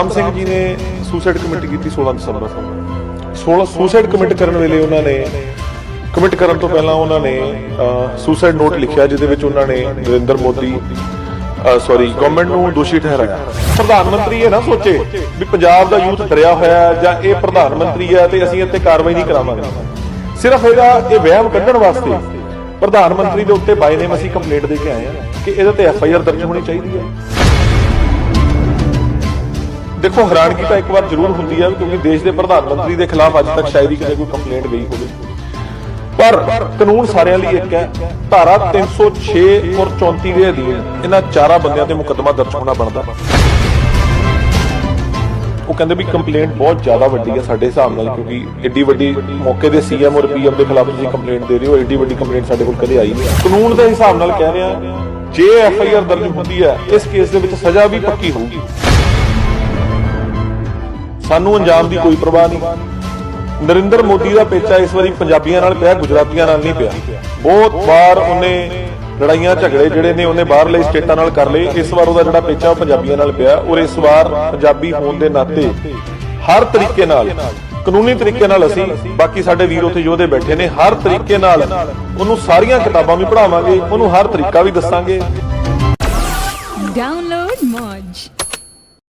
ਰਾਮ ਸਿੰਘ ਜੀ ਨੇ suicide commit ਕੀਤੀ 16 ਦਸੰਬਰ ਨੂੰ 16 ਸੁਸਾਈਡ ਕਮਿਟ ਕਰਨ ਵੇਲੇ ਉਹਨਾਂ ਨੇ ਕਮਿਟ ਕਰਨ ਤੋਂ ਪਹਿਲਾਂ ਉਹਨਾਂ ਨੇ ਸੁਸਾਈਡ ਨੋਟ ਲਿਖਿਆ, ਜਿਹਦੇ ਵਿੱਚ ਉਹਨਾਂ ਨੇ ਨਰਿੰਦਰ ਮੋਦੀ ਸੌਰੀ ਗਵਰਨਮੈਂਟ ਨੂੰ ਦੋਸ਼ੀ ਠਹਿਰਾਇਆ। ਪ੍ਰਧਾਨ ਮੰਤਰੀ ਇਹ ਨਾ ਸੋਚੇ ਵੀ ਪੰਜਾਬ ਦਾ ਯੂਥ ਡਰਿਆ ਹੋਇਆ ਜਾਂ ਇਹ ਪ੍ਰਧਾਨ ਮੰਤਰੀ ਹੈ ਤੇ ਅਸੀਂ ਇੱਥੇ ਕਾਰਵਾਈ ਨਹੀਂ ਕਰਾਵਾਂਗੇ। ਸਿਰਫ ਇਹਦਾ ਇਹ ਵਹਿਮ ਕੱਢਣ ਵਾਸਤੇ ਪ੍ਰਧਾਨ ਮੰਤਰੀ ਦੇ ਉੱਤੇ ਬਾਈ ਨੇਮ ਅਸੀਂ ਕੰਪਲੇਂਟ ਦੇ ਕੇ ਆਏ ਹਾਂ ਕਿ ਇਹਦੇ ਤੇ ਐਫ ਆਈ ਆਰ ਦਰਜ ਹੋਣੀ ਚਾਹੀਦੀ ਹੈ। ਦੇਖੋ, ਹੈਰਾਨਗੀ ਤਾਂ ਇੱਕ ਵਾਰ ਜ਼ਰੂਰ ਹੁੰਦੀ ਹੈ ਕਿਉਂਕਿ ਦੇਸ਼ ਦੇ ਪ੍ਰਧਾਨ ਮੰਤਰੀ ਦੇ ਖਿਲਾਫ ਅੱਜ ਤੱਕ ਸ਼ਾਇਦ ਹੀ ਕਿਤੇ ਕੋਈ ਕੰਪਲੇਂਟ ਗਈ ਹੋਵੇ ਪਰ ਕਾਨੂੰਨ ਸਾਰਿਆਂ ਲਈ ਇੱਕ ਹੈ, ਧਾਰਾ 306 ਔਰ 34 ਦੇ ਅਧੀਨ ਇਹਨਾਂ ਚਾਰਾਂ ਬੰਦਿਆਂ ਤੇ ਮੁਕੱਦਮਾ ਦਰਜ ਹੋਣਾ ਬਣਦਾ। ਉਹ ਕਹਿੰਦੇ ਵੀ ਕੰਪਲੇਂਟ ਬਹੁਤ ਜ਼ਿਆਦਾ ਵੱਡੀ ਹੈ ਸਾਡੇ ਹਿਸਾਬ ਨਾਲ, ਕਿਉਂਕਿ ਏਡੀ ਵੱਡੀ ਮੌਕੇ ਦੇ ਸੀਐਮ ਔਰ ਪੀਐਮ ਦੇ ਖਿਲਾਫ ਤੁਸੀਂ ਕੰਪਲੇਂਟ ਦੇ ਰਹੇ ਹੋ, ਏਡੀ ਵੱਡੀ ਕੰਪਲੇਂਟ ਸਾਡੇ ਕੋਲ ਕਦੇ ਆਈ ਨਹੀਂ। ਕਾਨੂੰਨ ਦੇ ਹਿਸਾਬ ਨਾਲ ਕਹਿ ਰਿਹਾ, ਜੇ ਐਫ ਆਈ ਆਰ ਦਰਜ ਹੁੰਦੀ ਹੈ, ਇਸ ਕੇਸ ਦੇ ਵਿੱਚ ਸਜ਼ਾ ਵੀ ਪੱਕੀ ਹੋਊਗੀ। ਸਾਨੂੰ ਅੰਜਾਮ ਦੀ ਕੋਈ ਪਰਵਾਹ ਨਹੀਂ। ਨਰਿੰਦਰ ਮੋਦੀ ਦਾ ਪੇਚਾ ਇਸ ਵਾਰੀ ਪੰਜਾਬੀਆਂ ਨਾਲ ਪਿਆ, ਗੁਜਰਾਤੀਆਂ ਨਾਲ ਨਹੀਂ ਪਿਆ। ਬਹੁਤ ਵਾਰ ਉਹਨੇ ਲੜਾਈਆਂ ਝਗੜੇ ਜਿਹੜੇ ਨੇ ਉਹਨੇ ਬਾਹਰਲੇ ਸਟੇਟਾਂ ਨਾਲ ਕਰ ਲਏ। ਇਸ ਵਾਰ ਉਹਦਾ ਜਿਹੜਾ ਪੇਚਾ ਉਹ ਪੰਜਾਬੀਆਂ ਨਾਲ ਪਿਆ ਔਰ ਇਸ ਵਾਰ ਪੰਜਾਬੀ ਹੋਣ ਦੇ ਨਾਤੇ ਹਰ ਤਰੀਕੇ ਨਾਲ, ਕਾਨੂੰਨੀ ਤਰੀਕੇ ਨਾਲ ਅਸੀਂ ਬਾਕੀ ਸਾਡੇ ਵੀਰ ਉੱਥੇ ਯੋਧੇ ਬੈਠੇ ਨੇ, ਹਰ ਤਰੀਕੇ ਨਾਲ ਉਹਨੂੰ ਸਾਰੀਆਂ ਕਿਤਾਬਾਂ ਵੀ ਪੜਾਵਾਂਗੇ ਉਹਨੂੰ ਹਰ ਤਰੀਕਾ ਵੀ ਦੱਸਾਂਗੇ। Download Moj.